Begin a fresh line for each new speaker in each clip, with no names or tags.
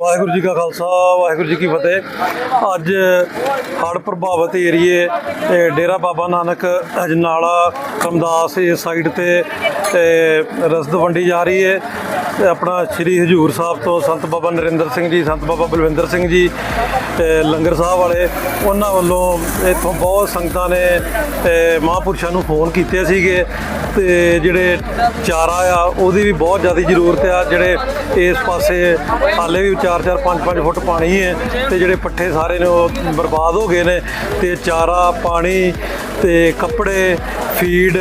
ਵਾਹਿਗੁਰੂ ਜੀ ਕਾ ਖਾਲਸਾ, ਵਾਹਿਗੁਰੂ ਜੀ ਕੀ ਫਤਿਹ। ਅੱਜ ਹੜ੍ਹ ਪ੍ਰਭਾਵਿਤ ਏਰੀਏ, ਤੇ ਡੇਰਾ ਬਾਬਾ ਨਾਨਕ, ਅਜਨਾਲਾ, ਕਮਦਾਸ ਇਸ ਸਾਈਡ ਤੇ ਤੇ ਰਸਦ ਵੰਡੀ ਜਾ ਰਹੀ ਹੈ ਆਪਣਾ ਸ੍ਰੀ ਹਜੂਰ ਸਾਹਿਬ ਤੋਂ ਸੰਤ ਬਾਬਾ ਨਰਿੰਦਰ ਸਿੰਘ ਜੀ, ਸੰਤ ਬਾਬਾ ਬਲਵਿੰਦਰ ਸਿੰਘ ਜੀ ਲੰਗਰ ਸਾਹਿਬ ਵਾਲੇ, ਉਹਨਾਂ ਵੱਲੋਂ ਇੱਥੋਂ ਬਹੁਤ ਸੰਗਤਾਂ ਨੇ ਤੇ ਮਹਾਂਪੁਰਸ਼ਾਂ ਨੂੰ ਫੋਨ ਕੀਤੇ ਸੀਗੇ ਤੇ ਜਿਹੜੇ ਚਾਰਾ ਆ, ਉਹਦੀ ਵੀ ਬਹੁਤ ਜ਼ਿਆਦਾ ਜ਼ਰੂਰਤ ਆ, ਜਿਹੜੇ ਇਸ ਪਾਸੇ ਹਾਲੇ ਵੀ 4-4 5-5 ਫੁੱਟ ਪਾਣੀ ਹੈ ਤੇ ਜਿਹੜੇ ਪੱਠੇ ਸਾਰੇ ਨੇ ਉਹ ਬਰਬਾਦ ਹੋ ਗਏ ਨੇ ਤੇ ਚਾਰਾ, ਪਾਣੀ ਤੇ ਕੱਪੜੇ, ਫੀਡ,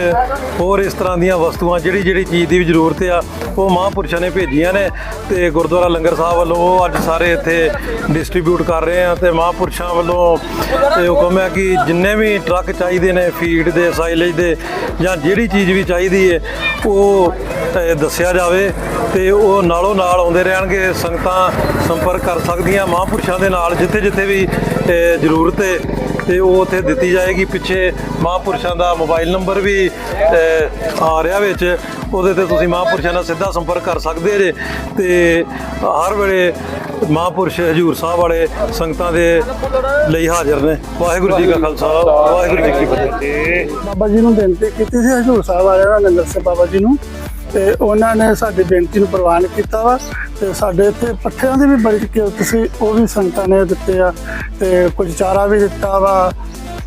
ਹੋਰ ਇਸ ਤਰ੍ਹਾਂ ਦੀਆਂ ਵਸਤੂਆਂ, ਜਿਹੜੀ ਜਿਹੜੀ ਚੀਜ਼ ਦੀ ਵੀ ਜ਼ਰੂਰਤ ਆ, ਉਹ ਮਹਾਂਪੁਰਸ਼ਾਂ ਨੇ ਭੇਜੀਆਂ ਨੇ ਤੇ ਗੁਰਦੁਆਰਾ ਲੰਗਰ ਸਾਹਿਬ ਵੱਲੋਂ ਉਹ ਅੱਜ ਸਾਰੇ ਇੱਥੇ ਡਿਸਟ੍ਰੀਬਿਊਟ ਕਰ ਰਹੇ ਆ ਤੇ ਮਹਾਂਪੁਰਸ਼ਾਂ ਵੱਲੋਂ ਇਹ ਹੁਕਮ ਹੈ ਕਿ ਜਿੰਨੇ ਵੀ ਟਰੱਕ ਚਾਹੀਦੇ ਨੇ ਫੀਡ ਦੇ ਸਾਈਲੇਜ ਦੇ ਜਾਂ ਜਿਹੜੀ ਚੀਜ਼ ਵੀ ਚਾਹੀਦੀ ਹੈ ਉਹ ਦੱਸਿਆ ਜਾਵੇ ਤੇ ਉਹ ਨਾਲੋਂ ਨਾਲ ਆਉਂਦੇ ਰਹਿਣਗੇ, ਸੰਗਤਾਂ ਸੰਪਰਕ ਕਰ ਸਕਦੀਆਂ, ਮਹਾਂਪੁਰਸ਼ਾਂ ਦੇ ਨਾਲ ਜਿੱਥੇ ਜਿੱਥੇ ਵੀ ਜ਼ਰੂਰਤ ਹੈ ਤੇ ਉਹ ਉੱਥੇ ਦਿੱਤੀ ਜਾਏਗੀ। ਪਿੱਛੇ ਮਹਾਂਪੁਰਸ਼ਾਂ ਦਾ ਮੋਬਾਈਲ ਨੰਬਰ ਵੀ ਆ ਰਿਹਾ ਵਿੱਚ। ਉਹਦੇ ਤੇ ਤੁਸੀਂ ਮਹਾਂਪੁਰਸ਼ਾਂ ਨਾਲ ਸਿੱਧਾ ਸੰਪਰਕ ਕਰ ਸਕਦੇ ਜੇ। ਤੇ ਹਰ ਵੇਲੇ ਮਹਾਂਪੁਰਸ਼ ਹਜੂਰ ਸਾਹਿਬ ਵਾਲੇ ਸੰਗਤਾਂ ਦੇ ਲਈ ਹਾਜ਼ਰ ਨੇ। ਵਾਹਿਗੁਰੂ ਜੀ ਕਾ ਖਾਲਸਾ, ਵਾਹਿਗੁਰੂ ਜੀ ਕੀ ਫਤਿਹ।
ਬਾਬਾ ਜੀ ਨੂੰ ਬੇਨਤੀ ਕੀਤੀ ਸੀ ਹਜੂਰ ਸਾਹਿਬ ਵਾਲਿਆਂ ਨੇ ਨੰਗਲ ਸਿੰਘ ਬਾਬਾ ਜੀ ਨੂੰ। ਤੇ ਉਹਨਾਂ ਨੇ ਸਾਡੀ ਬੇਨਤੀ ਨੂੰ ਪ੍ਰਵਾਨ ਕੀਤਾ ਵਾ ਤੇ ਸਾਡੇ ਇੱਥੇ ਪੱਠਿਆਂ ਦੀ ਵੀ ਬੜੀ ਕਿਰਤ ਸੀ, ਉਹ ਵੀ ਸੰਗਤਾਂ ਨੇ ਦਿੱਤੇ ਆ ਤੇ ਕੁਝ ਚਾਰਾ ਵੀ ਦਿੱਤਾ ਵਾ।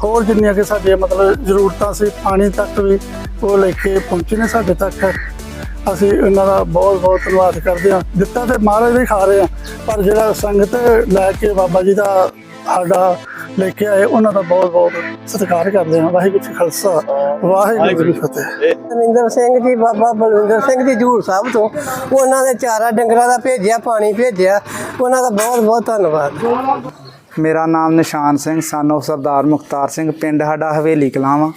ਹੋਰ ਜਿੰਨੀਆਂ ਕਿ ਸਾਡੀਆਂ ਮਤਲਬ ਜ਼ਰੂਰਤਾਂ ਸੀ, ਪਾਣੀ ਤੱਕ ਵੀ ਉਹ ਲੈ ਕੇ ਪਹੁੰਚੇ ਨੇ ਸਾਡੇ ਤੱਕ। ਅਸੀਂ ਉਹਨਾਂ ਦਾ ਬਹੁਤ ਬਹੁਤ ਧੰਨਵਾਦ ਕਰਦੇ ਹਾਂ। ਦਿੱਤਾ ਤੇ ਮਹਾਰਾਜ ਦੇ ਖਾ ਰਹੇ ਆ ਪਰ ਜਿਹੜਾ ਸੰਗਤ ਲੈ ਕੇ ਬਾਬਾ ਜੀ ਦਾ ਸਾਡਾ ਲੈ ਕੇ ਆਏ ਉਹਨਾਂ ਦਾ ਬਹੁਤ ਬਹੁਤ ਸਤਿਕਾਰ ਕਰਦੇ ਹਾਂ। ਵਾਹਿਗੁਰੂ ਜੀ ਖਾਲਸਾ। ਵਾਹਿਗੁਰੂ ਜੀ ਫਤਿਹ।
ਨਰਿੰਦਰ ਸਿੰਘ ਜੀ ਬਾਬਾ ਬਲਵਿੰਦਰ ਸਿੰਘ ਜੀ ਜੂਰ ਸਾਹਿਬ ਤੋਂ ਉਹਨਾਂ ਦੇ ਚਾਰਾ ਡੰਗਰਾਂ ਦਾ ਭੇਜਿਆ ਪਾਣੀ ਭੇਜਿਆ। ਉਹਨਾਂ ਦਾ ਬਹੁਤ ਬਹੁਤ ਧੰਨਵਾਦ।
ਮੇਰਾ ਨਾਮ ਨਿਸ਼ਾਨ ਸਿੰਘ ਸਨ of ਸਰਦਾਰ ਮੁਖਤਾਰ ਸਿੰਘ। ਪਿੰਡ ਸਾਡਾ ਹਵੇਲੀ ਕਲਾਂ ਵਾ।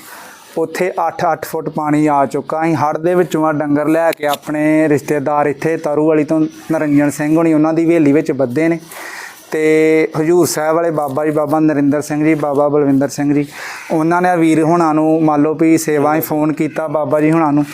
ਉੱਥੇ 8-8 ਫੁੱਟ ਪਾਣੀ ਆ ਚੁੱਕਾ ਅਸੀਂ ਹੜ੍ਹ ਦੇ ਵਿੱਚੋਂ ਆ ਡੰਗਰ ਲੈ ਕੇ ਆਪਣੇ ਰਿਸ਼ਤੇਦਾਰ ਇੱਥੇ ਤਰੂ ਵਾਲੀ ਤੋਂ ਨਰਿੰਜਨ ਸਿੰਘ ਹੋਣੀ ਉਹਨਾਂ ਦੀ ਹਵੇਲੀ ਵਿੱਚ ਬੱਧੇ ਨੇ। ਤੇ ਹਜੂਰ ਸਾਹਿਬ ਵਾਲੇ ਬਾਬਾ ਜੀ, ਬਾਬਾ ਨਰਿੰਦਰ ਸਿੰਘ ਜੀ, ਬਾਬਾ ਬਲਵਿੰਦਰ ਸਿੰਘ ਜੀ, ਉਹਨਾਂ ਨੇ ਵੀਰ ਹੁਣਾਂ ਨੂੰ ਮੰਨ ਲਓ ਵੀ ਸੇਵਾ ਹੀ ਫੋਨ ਕੀਤਾ ਬਾਬਾ ਜੀ ਹੁਣਾਂ ਨੂੰ।